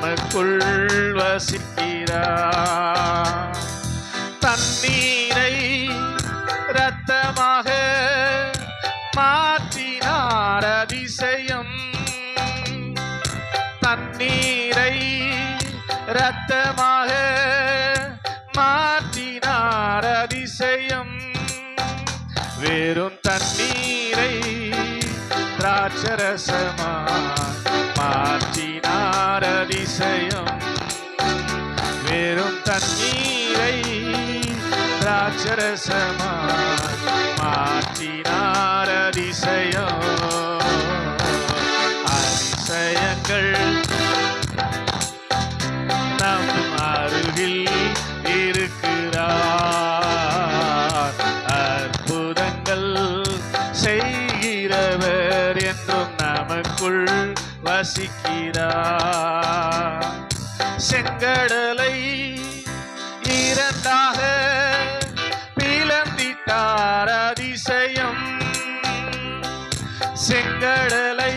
நமக்குள் வசிக்கிறார் தண்ணீரை இரத்தமாக மாற்றினார் அதிசயம். தண்ணீரை இரத்தமாக மாற்றினார் அதிசயம். வெறும் தண்ணீரை திராட்சரச வெறும் தண்ணீரை ராட்சரசமா மாற்றினார் அதிசயம். அதிசயங்கள் நம் அருகில் இருக்கிறார். அற்புதங்கள் செய்கிறவர் என்றும் நமக்குள் வசிக்கிறார். செங்கடலை இரண்டாக பிளந்திட்டார் அதிசயம். செங்கடலை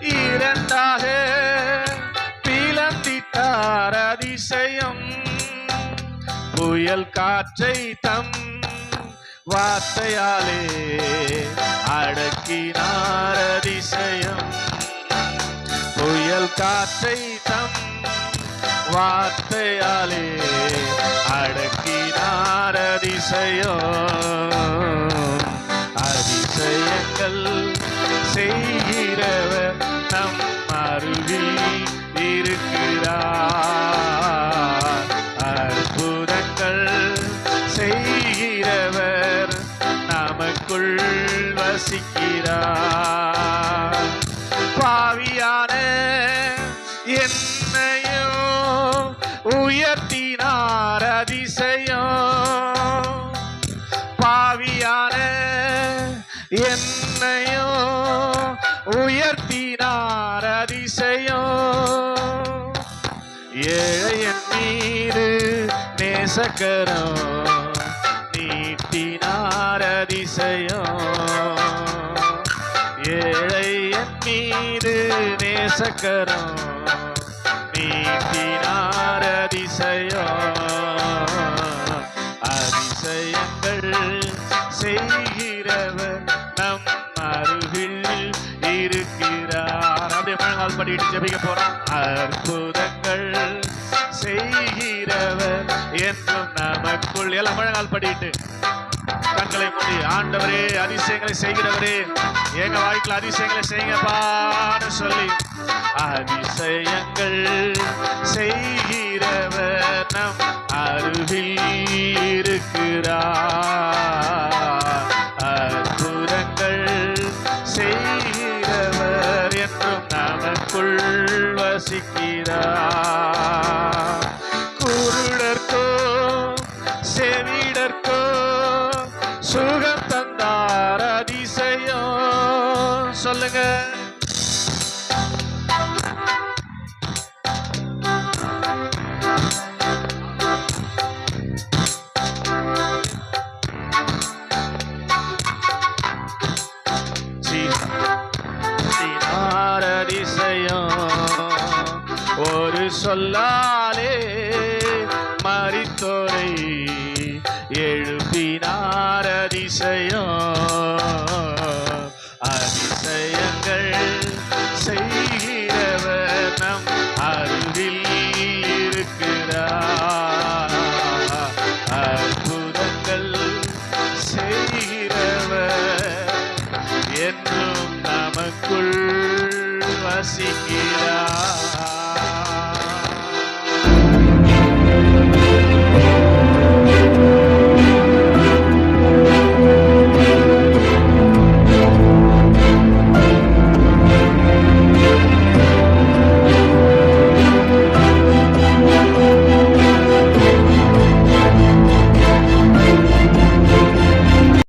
இரண்டாக பிளந்திட்டார் அதிசயம். புயல் காற்றை தம் வார்த்தையாலே அடக்கினார் அதிசயம். புயல் காற்றை தம் வார்த்தையாலே அடக்கினார் அதிசயம். அதிசயங்கள் செய்கிறவர் நம் அருகில் இருக்கிறார். அற்புதங்கள் செய்கிறவர் நமக்குள் வசிக்கிறார். பாவியான அதிசயம் ஏழையன் மீது நேசக்கரம் நீட்டினார் அதிசயம் ஏழையன் மீது நேசக்கரம் நீட்டினார் அதிசயம் அதிசயங்கள் செய்கிறவர் இருக்கிறார் அப்படியே முழங்கால் படிட்டு ஜெபிக்க போறோம் அற்புதங்கள் செய்கிறவர் என்றும் நமக்குள் எல்லாம் முழங்கால் படிட்டு கண்களை மூடி ஆண்டவரே அதிசயங்களை செய்கிறவரே எங்க வாழ்க்கையில் அதிசயங்களை செய்யுங்கப்பான்னு சொல்லி அதிசயங்கள் செய்கிறவர் நம் அருகில் இருக்கிறார். சொல்லுங்க. ஒரு சொல்லாலே மறித்தோரை எழுப்பினார் அதிசயம். என்றும் நமக்குள் வசிக்கிறேன்.